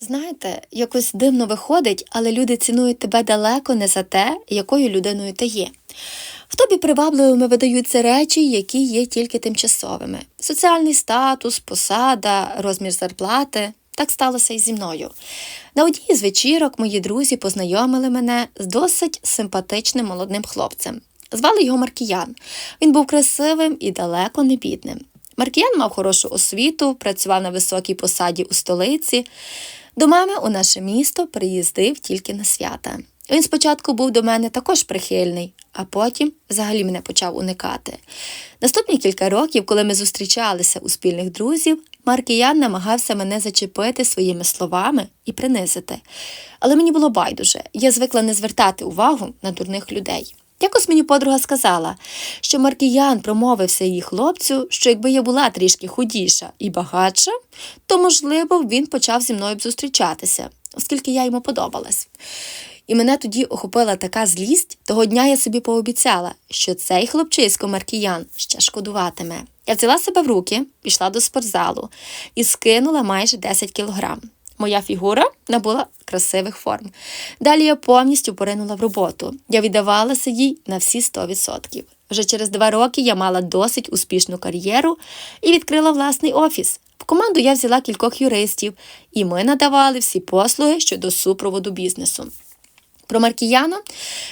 Знаєте, якось дивно виходить, але люди цінують тебе далеко не за те, якою людиною ти є. В тобі привабливими видаються речі, які є тільки тимчасовими: соціальний статус, посада, розмір зарплати. Так сталося і зі мною. На одній з вечірок мої друзі познайомили мене з досить симпатичним молодим хлопцем. Звали його Маркіян. Він був красивим і далеко не бідним. Маркіян мав хорошу освіту, працював на високій посаді у столиці. До мами у наше місто приїздив тільки на свята. Він спочатку був до мене також прихильний, а потім взагалі мене почав уникати. Наступні кілька років, коли ми зустрічалися у спільних друзів, Маркіян намагався мене зачепити своїми словами і принизити. Але мені було байдуже, я звикла не звертати увагу на дурних людей. Якось мені подруга сказала, що Маркіян промовився її хлопцю, що якби я була трішки худіша і багатша, то, можливо, він почав зі мною б зустрічатися, оскільки я йому подобалась. І мене тоді охопила така злість, того дня я собі пообіцяла, що цей хлопчисько Маркіян ще шкодуватиме. Я взяла себе в руки, пішла до спортзалу і скинула майже 10 кілограм. Моя фігура набула красивих форм. Далі я повністю поринула в роботу. Я віддавалася їй на всі 100%. Вже через два роки я мала досить успішну кар'єру і відкрила власний офіс. В команду я взяла кількох юристів, і ми надавали всі послуги щодо супроводу бізнесу. Про Маркіяна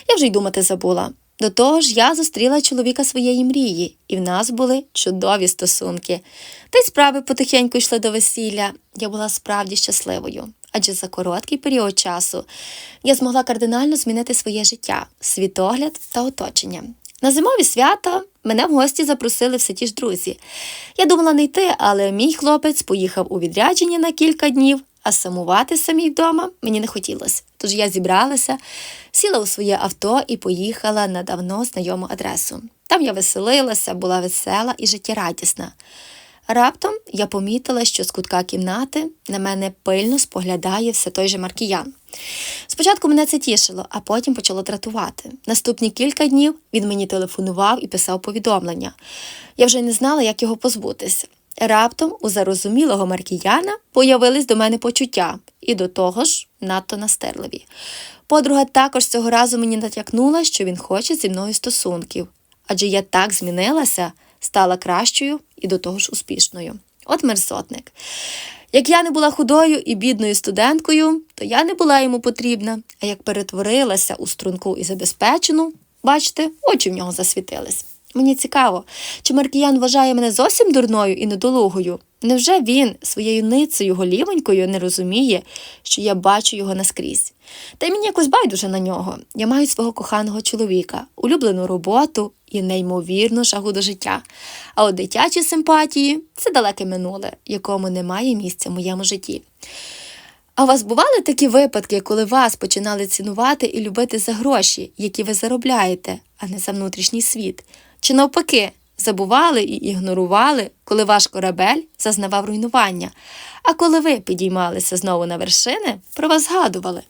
я вже й думати забула. До того ж, я зустріла чоловіка своєї мрії, і в нас були чудові стосунки. Та й справи потихеньку йшли до весілля. Я була справді щасливою, адже за короткий період часу я змогла кардинально змінити своє життя, світогляд та оточення. На зимові свята мене в гості запросили все ті ж друзі. Я думала не йти, але мій хлопець поїхав у відрядження на кілька днів, а самувати самій вдома мені не хотілося. Тож я зібралася, сіла у своє авто і поїхала на давно знайому адресу. Там я веселилася, була весела і життєрадісна. Раптом я помітила, що з кутка кімнати на мене пильно споглядає все той же Маркіян. Спочатку мене це тішило, а потім почало дратувати. Наступні кілька днів він мені телефонував і писав повідомлення. Я вже не знала, як його позбутися. Раптом у зарозумілого Маркіяна появились до мене почуття, і до того ж надто настирливі. Подруга також цього разу мені натякнула, що він хоче зі мною стосунків, адже я так змінилася, стала кращою і до того ж успішною. От мерзотник. Як я не була худою і бідною студенткою, то я не була йому потрібна, а як перетворилася у струнку і забезпечену, бачите, очі в нього засвітились. Мені цікаво, чи Маркіян вважає мене зовсім дурною і недолугою? Невже він своєю ницею голівонькою не розуміє, що я бачу його наскрізь? Та й мені якось байдуже на нього. Я маю свого коханого чоловіка, улюблену роботу і неймовірну жагу до життя. А от дитячі симпатії це далеке минуле, якому немає місця в моєму житті. А у вас бували такі випадки, коли вас починали цінувати і любити за гроші, які ви заробляєте, а не за внутрішній світ? Чи навпаки, забували і ігнорували, коли ваш корабель зазнавав руйнування, а коли ви підіймалися знову на вершини, про вас згадували?